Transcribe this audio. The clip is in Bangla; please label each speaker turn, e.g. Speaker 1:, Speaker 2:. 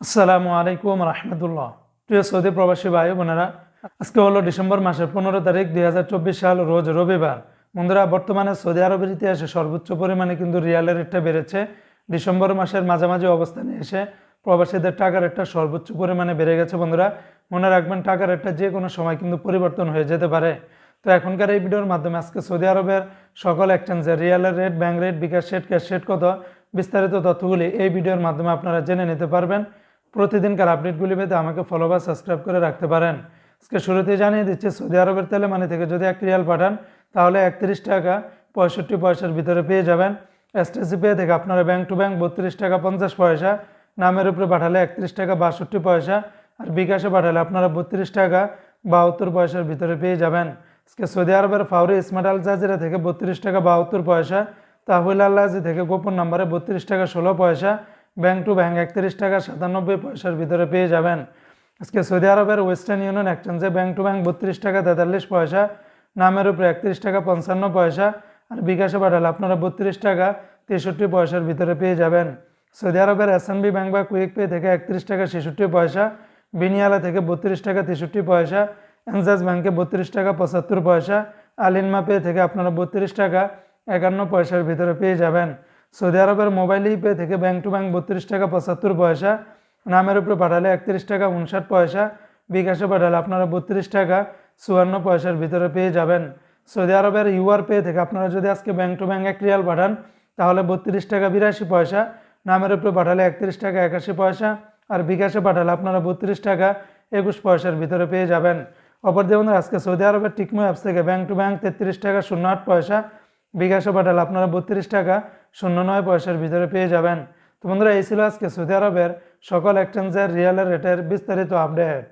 Speaker 1: আসসালামু আলাইকুম রহমতুল্লাহ। প্রিয় সৌদি প্রবাসী ভাই বোনেরা, আজকে হলো ডিসেম্বর মাসের পনেরো তারিখ দুই হাজার চব্বিশ সাল, রোজ রবিবার। বন্ধুরা, বর্তমানে সৌদি আরবের ইতিহাসে সর্বোচ্চ পরিমাণে কিন্তু রিয়ালের রেটটা বেড়েছে। ডিসেম্বর মাসের মাঝামাঝি অবস্থানে এসে প্রবাসীদের টাকার রেটটা সর্বোচ্চ পরিমাণে বেড়ে গেছে বন্ধুরা। মনে রাখবেন, টাকার রেটটা যে কোনো সময় কিন্তু পরিবর্তন হয়ে যেতে পারে। তো এখনকার এই ভিডিওর মাধ্যমে আজকে সৌদি আরবের সকল এক্সচেঞ্জের রিয়ালের rate, bank rate, bKash rate, cash rate কত, বিস্তারিত তথ্যগুলি এই ভিডিওর মাধ্যমে আপনারা জেনে নিতে পারবেন। প্রতিদিনকার আপডেটগুলি পেতে আমাকে ফলো বা সাবস্ক্রাইব করে রাখতে পারেন। আজকে শুরুতেই জানিয়ে দিচ্ছি, সৌদি আরবের তেলেমানি থেকে যদি এক রিয়াল পাঠান, তাহলে একত্রিশ টাকা পঁয়ষট্টি পয়সার ভিতরে পেয়ে যাবেন। এসটিসি পে থেকে আপনারা ব্যাংক টু ব্যাংক বত্রিশ টাকা পঞ্চাশ পয়সা, নামের উপরে পাঠালে একত্রিশ টাকা বাষট্টি পয়সা, আর বিকাশে পাঠালে আপনারা বত্রিশ টাকা বাহাত্তর পয়সার ভিতরে পেয়ে যাবেন। আজকে সৌদি আরবের ফাউরি স্মার্ট আল জাজিরা থেকে বত্রিশ টাকা বাহাত্তর পয়সা, তাহুল আল্লাহি থেকে গোপন নম্বরে বত্রিশ টাকা ষোলো পয়সা ব্যাংক টু ব্যাংক একত্রিশ টাকা সাতানব্বই পয়সার ভিতরে পেয়ে যাবেন। আজকে সৌদি আরবের ওয়েস্টার্ন ইউনিয়ন এক্সচেঞ্জে ব্যাংক টু ব্যাংক বত্রিশ টাকা তেতাল্লিশ পয়সা, নামের উপরে একত্রিশ টাকা পঞ্চান্ন পয়সা আর বিকাশে পাঠালে আপনারা বত্রিশ টাকা তেষট্টি পয়সার ভিতরে পেয়ে যাবেন। সৌদি আরবের এসএনবি ব্যাংক বা কুইক পে থেকে একত্রিশ টাকা ছেষট্টি পয়সা, বিনিয়ালা থেকে বত্রিশ টাকা তেষট্টি পয়সা, এনজাস ব্যাংকে বত্রিশ টাকা পঁচাত্তর পয়সা, আলিনমা পে থেকে আপনারা বত্রিশ টাকা একান্ন পয়সার ভিতরে পেয়ে যাবেন। সৌদি আরবের মোবাইল পে থেকে ব্যাংক টু ব্যাংক বত্রিশ টাকা পঁচাত্তর পয়সা, নামের উপরে পাঠালে একত্রিশ টাকা উনষাট পয়সা, বিকাশে পাঠালে আপনারা বত্রিশ টাকা চুয়ান্ন পয়সার ভিতরে পেয়ে যাবেন। সৌদি আরবের ইউআর পে থেকে আপনারা যদি আজকে ব্যাংক টু ব্যাংক এক রিয়াল পাঠান, তাহলে বত্রিশ টাকা বিরাশি পয়সা, নামের উপরে পাঠালে একত্রিশ টাকা একাশি পয়সা আর বিকাশে পাঠালে আপনারা বত্রিশ টাকা একুশ পয়সার ভিতরে পেয়ে যাবেন। অপর বন্ধুরা, আজকে সৌদি আরবের টিকমো অ্যাপস থেকে ব্যাংক টু ব্যাংক তেত্রিশ টাকা শূন্য আট পয়সা, বিকাশে পাঠালে আপনারা বত্রিশ টাকা শূন্য নয় পয়সার ভিতরে পেয়ে যাবেন। তো বন্ধুরা, এই ছিল আজকে সৌদি আরবের সকল এক্সচেঞ্জের রিয়েলের রেটের বিস্তারিত আপডেট